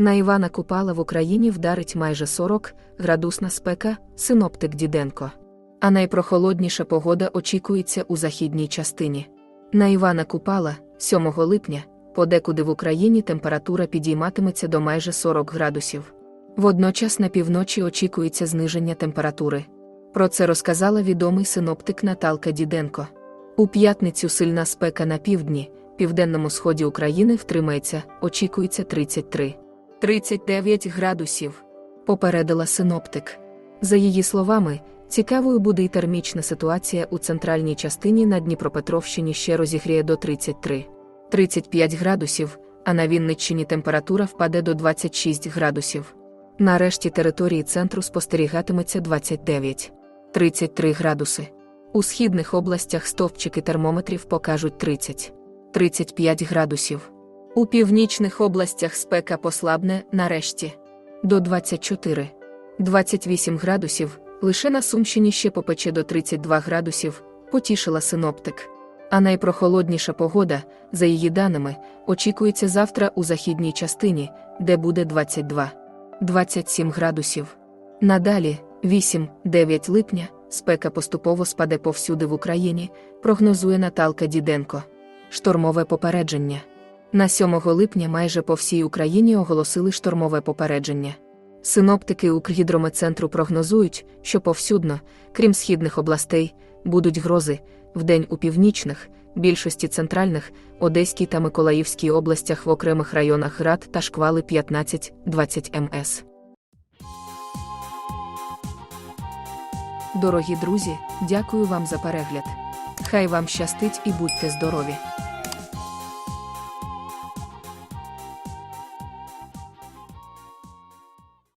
На Івана Купала в Україні вдарить майже 40 градусна спека, синоптик Діденко. А найпрохолодніша погода очікується у західній частині. На Івана Купала, 7 липня, подекуди в Україні температура підійматиметься до майже 40 градусів. Водночас на півночі очікується зниження температури. Про це розказала відомий синоптик Наталка Діденко. У п'ятницю сильна спека на півдні, південному сході України втримається, очікується 33. 39 градусів, попередила синоптик. За її словами, цікавою буде й термічна ситуація у центральній частині на Дніпропетровщині ще розігріє до 33. 35 градусів, а на Вінниччині температура впаде до 26 градусів. На решті території центру спостерігатиметься 29. 33 градуси. У східних областях стовпчики термометрів покажуть 30. 35 градусів. У північних областях спека послабне нарешті до 24. 28 градусів, лише на Сумщині ще попече до 32 градусів, потішила синоптик. А найпрохолодніша погода, за її даними, очікується завтра у західній частині, де буде 22. 27 градусів. Надалі, 8-9 липня, спека поступово спаде повсюди в Україні, прогнозує Наталка Діденко. Штормове попередження. На 7 липня майже по всій Україні оголосили штормове попередження. Синоптики Укргідрометцентру прогнозують, що повсюдно, крім східних областей, будуть грози, вдень у північних, більшості центральних, Одеській та Миколаївській областях в окремих районах град та шквали 15-20 МС. Дорогі друзі, дякую вам за перегляд. Хай вам щастить і будьте здорові!